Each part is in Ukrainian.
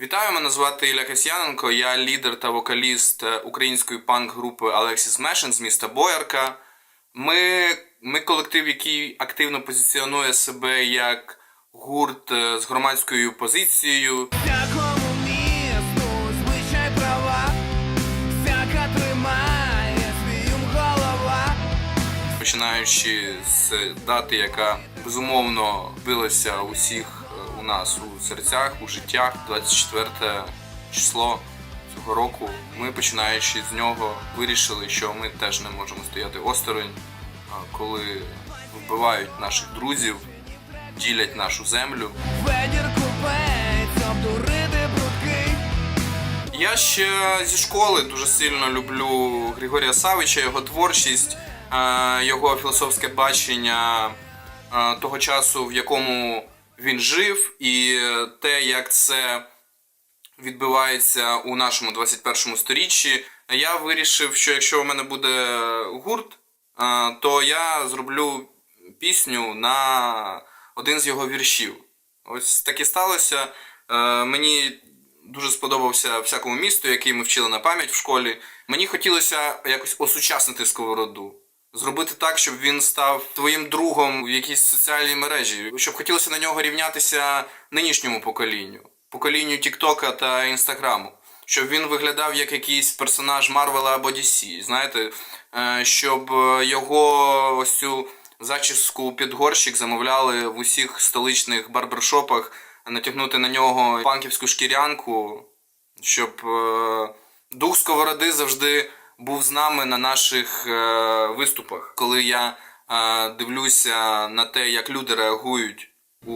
Вітаю, мене звати Ілля Касьяненко. Я лідер та вокаліст е, української панк-групи Alexis Meshin з міста Боярка. Ми, ми колектив, який активно позиціонує себе як гурт е, з громадською позицією. Всякому місту звичай права, всяка тримає свій голова. починаючи з дати, яка безумовно билася у всіх е, у нас у серцях, у життях, 24 число цього року. Ми, починаючи з нього, вирішили, що ми теж не можемо стояти осторонь, коли вбивають наших друзів, ділять нашу землю. Я ще зі школи дуже сильно люблю Григорія Савича, його творчість, його філософське бачення того часу, в якому він жив, і те, як це відбувається у нашому 21 сторіччі. Я вирішив, що якщо у мене буде гурт, е, то я зроблю пісню на один з його віршів. Ось так і сталося. Е, Мені дуже сподобався всякому місту, який ми вчили на пам'ять в школі. Мені хотілося якось осучаснити сковороду. Зробити так, щоб він став твоїм другом в якійсь соціальній мережі, щоб хотілося на нього рівнятися нинішньому поколінню, поколінню Тіктока та Інстаграму. Щоб він виглядав як якийсь персонаж Марвела або DC, знаєте, е, щоб його ось цю зачіску під горщик замовляли в усіх столичних барбершопах, натягнути на нього панківську шкірянку, щоб е, дух сковороди завжди був з нами на наших е, виступах. Коли я е, дивлюся на те, як люди реагують, у,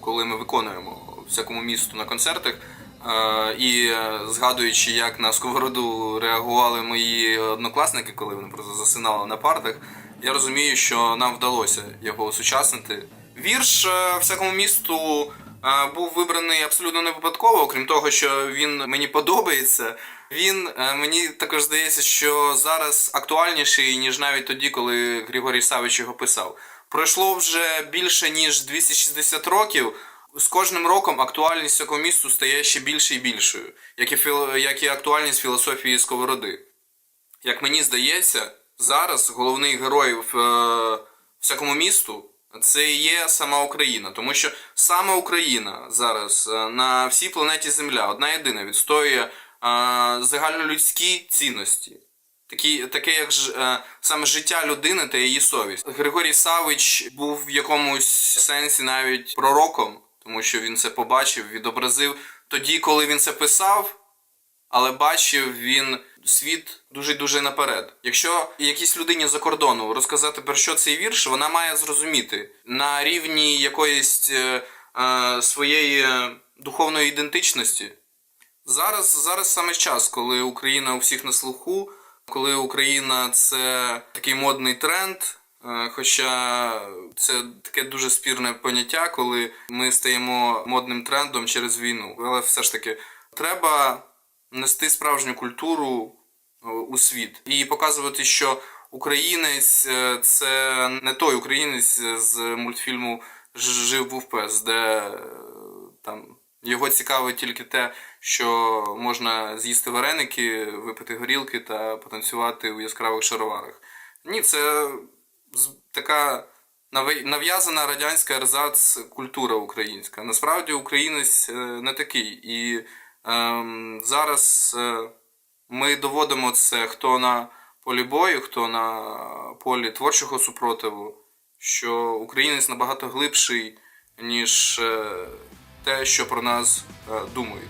коли ми виконуємо всякому місту на концертах. Е, і згадуючи, як на сковороду реагували мої однокласники, коли вони просто засинали на партах, я розумію, що нам вдалося його осучаснити. Вірш всякому місту був вибраний абсолютно не випадково, окрім того, що він мені подобається. Він е, мені також здається, що зараз актуальніший, ніж навіть тоді, коли Григорій Савич його писав. Пройшло вже більше ніж 260 років. З кожним роком актуальність цього місту стає ще більше і більшою, як і, філ... як і актуальність філософії сковороди. Як мені здається, зараз головний герой в е, всякому місту це є сама Україна, тому що саме Україна зараз е, на всій планеті Земля одна єдина відстоює е, загальнолюдські цінності. Такі, таке, як ж, е, саме життя людини та її совість. Григорій Савич був в якомусь сенсі навіть пророком, тому що він це побачив, відобразив тоді, коли він це писав, але бачив він світ дуже дуже наперед. Якщо якійсь людині за кордону розказати про що цей вірш, вона має зрозуміти на рівні якоїсь е, е, своєї духовної ідентичності. Зараз, зараз саме час, коли Україна у всіх на слуху, коли Україна це такий модний тренд. е, Хоча це таке дуже спірне поняття, коли ми стаємо модним трендом через війну. Але все ж таки треба нести справжню культуру е, у світ і показувати, що українець е, це не той українець з мультфільму Жив був пес, де там його цікавить тільки те, що можна з'їсти вареники, випити горілки та потанцювати у яскравих шароварах. Ні, це така нав'язана радянська ерзац культура українська. Насправді українець е, не такий. І ем, зараз е, ми доводимо це хто на полі бою, хто на полі творчого супротиву, що українець набагато глибший, ніж е, те, що про нас е, думають.